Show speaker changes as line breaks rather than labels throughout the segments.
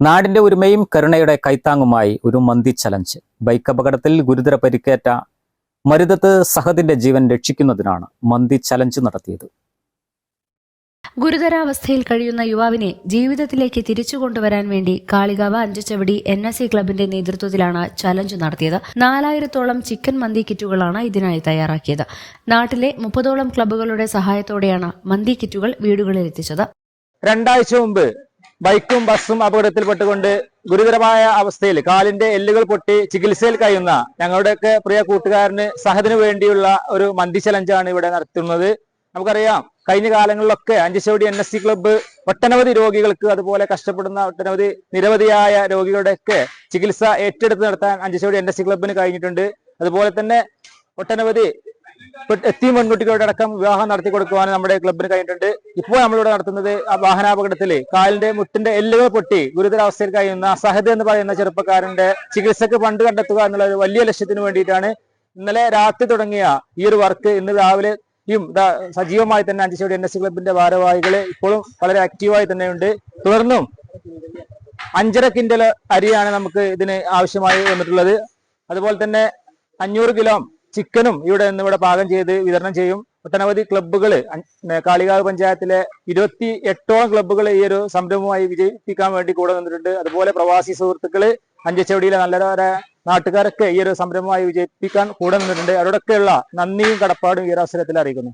നാടിന്റെ ഒരുമയും കരുണയുടെ കൈത്താങ്ങുമായി ഒരു മന്തി ചലഞ്ച് ബൈക്ക് അപകടത്തിൽ ഗുരുതര പരിക്കേറ്റ മരുതത്ത് സഹദിന്റെ ജീവൻ രക്ഷിക്കുന്നതിനാണ് മന്തി ചലഞ്ച് നടത്തിയത്.
ഗുരുതരാവസ്ഥയിൽ കഴിയുന്ന യുവാവിനെ ജീവിതത്തിലേക്ക് തിരിച്ചു കൊണ്ടുവരാൻ വേണ്ടി Kalikavu Anchachavadi N S C ക്ലബിന്റെ നേതൃത്വത്തിലാണ് ചലഞ്ച് നടത്തിയത്. നാലായിരത്തോളം ചിക്കൻ മന്തി കിറ്റുകളാണ് ഇതിനായി തയ്യാറാക്കിയത്. നാട്ടിലെ മുപ്പതോളം ക്ലബുകളുടെ സഹായത്തോടെയാണ് മന്തി കിറ്റുകൾ വീടുകളിൽ എത്തിച്ചത്
രണ്ടാഴ്ച മുമ്പ് ബൈക്കും ബസ്സും അപകടത്തിൽപ്പെട്ടുകൊണ്ട് ഗുരുതരമായ അവസ്ഥയിൽ കാലിന്റെ എല്ലുകൾ പൊട്ടി ചികിത്സയിൽ കഴിയുന്ന ഞങ്ങളുടെയൊക്കെ പ്രിയ കൂട്ടുകാരന് സഹദിനു വേണ്ടിയുള്ള ഒരു മന്തി ചലഞ്ചാണ് ഇവിടെ നടത്തുന്നത്. നമുക്കറിയാം കഴിഞ്ഞ കാലങ്ങളിലൊക്കെ Anchachavadi N S C club ഒട്ടനവധി രോഗികൾക്ക് അതുപോലെ കഷ്ടപ്പെടുന്ന ഒട്ടനവധി നിരവധിയായ രോഗികളുടെയൊക്കെ ചികിത്സ ഏറ്റെടുത്ത് നടത്താൻ അഞ്ചുചവടി എൻ എസ് സി കഴിഞ്ഞിട്ടുണ്ട്. അതുപോലെ തന്നെ ഒട്ടനവധി എത്തിയും പെൺകുട്ടികളുടെ അടക്കം വിവാഹം നടത്തി കൊടുക്കുവാൻ നമ്മുടെ ക്ലബിന് കഴിഞ്ഞിട്ടുണ്ട്. ഇപ്പോൾ നമ്മളിവിടെ നടത്തുന്നത് ആ വാഹനാപകടത്തിൽ കാലിന്റെ മുട്ടിന്റെ എല്ലുകൾ പൊട്ടി ഗുരുതരാവസ്ഥയിൽ കഴിയുന്ന സഹദ് എന്ന് പറയുന്ന ചെറുപ്പക്കാരന്റെ ചികിത്സക്ക് ഫണ്ട് കണ്ടെത്തുക എന്നുള്ള ഒരു വലിയ ലക്ഷ്യത്തിന് വേണ്ടിയിട്ടാണ്. ഇന്നലെ രാത്രി തുടങ്ങിയ ഈ ഒരു വർക്ക് ഇന്ന് രാവിലെ യും സജീവമായി തന്നെ അഞ്ചുചോടി എൻ എസ് ക്ലബിന്റെ ഭാരവാഹികൾ ഇപ്പോഴും വളരെ ആക്റ്റീവായി തന്നെയുണ്ട്. തുടർന്നും അഞ്ചര കിൻഡൽ അരിയാണ് നമുക്ക് ഇതിന് ആവശ്യമായി വന്നിട്ടുള്ളത്. അതുപോലെ തന്നെ അഞ്ഞൂറ് കിലോ ചിക്കനും ഇവിടെ നിന്ന് ഇവിടെ പാകം ചെയ്ത് വിതരണം ചെയ്യും. ഒട്ടനവധി ക്ലബ്ബുകൾ കാളികാവ് പഞ്ചായത്തിലെ ഇരുപത്തി എട്ടോളം ക്ലബ്ബുകൾ ഈ ഒരു സംരംഭമായി വിജയിപ്പിക്കാൻ വേണ്ടി കൂടെ നിന്നിട്ടുണ്ട്. അതുപോലെ പ്രവാസി സുഹൃത്തുക്കൾ അഞ്ചച്ചവടിയിലെ നല്ല നാട്ടുകാരൊക്കെ ഈ ഒരു സംരംഭമായി വിജയിപ്പിക്കാൻ കൂടെ നിന്നിട്ടുണ്ട്. അവരോടൊക്കെയുള്ള നന്ദിയും കടപ്പാടും ഈ ഒരു അവസരത്തിൽ അറിയിക്കുന്നു.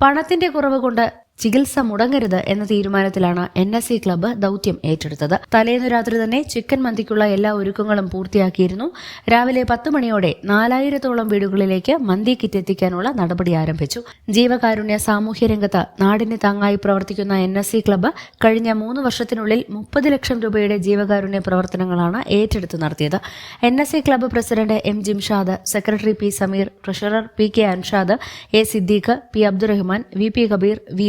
പണത്തിന്റെ കുറവ് കൊണ്ട് ചികിത്സ മുടങ്ങരുത് എന്ന തീരുമാനത്തിലാണ് എൻ എസ് സി ക്ലബ്ബ് ദൗത്യം ഏറ്റെടുത്തത്. തലേന്നു രാത്രി തന്നെ ചിക്കൻ മന്തിക്കുള്ള എല്ലാ ഒരുക്കങ്ങളും പൂർത്തിയാക്കിയിരുന്നു. രാവിലെ പത്ത് മണിയോടെ നാലായിരത്തോളം വീടുകളിലേക്ക് മന്തി കിറ്റ് എത്തിക്കാനുള്ള നടപടി ആരംഭിച്ചു. ജീവകാരുണ്യ സാമൂഹ്യ രംഗത്ത് നാടിന് താങ്ങായി പ്രവർത്തിക്കുന്ന എൻ എസ് സി ക്ലബ്ബ് കഴിഞ്ഞ മൂന്ന് വർഷത്തിനുള്ളിൽ മുപ്പത് ലക്ഷം രൂപയുടെ ജീവകാരുണ്യ പ്രവർത്തനങ്ങളാണ് ഏറ്റെടുത്ത് നടത്തിയത്. N S C club president M Jimshad secretary P Sameer treasurer P K Anshad A Siddique P Abdurahman V P Kabeer V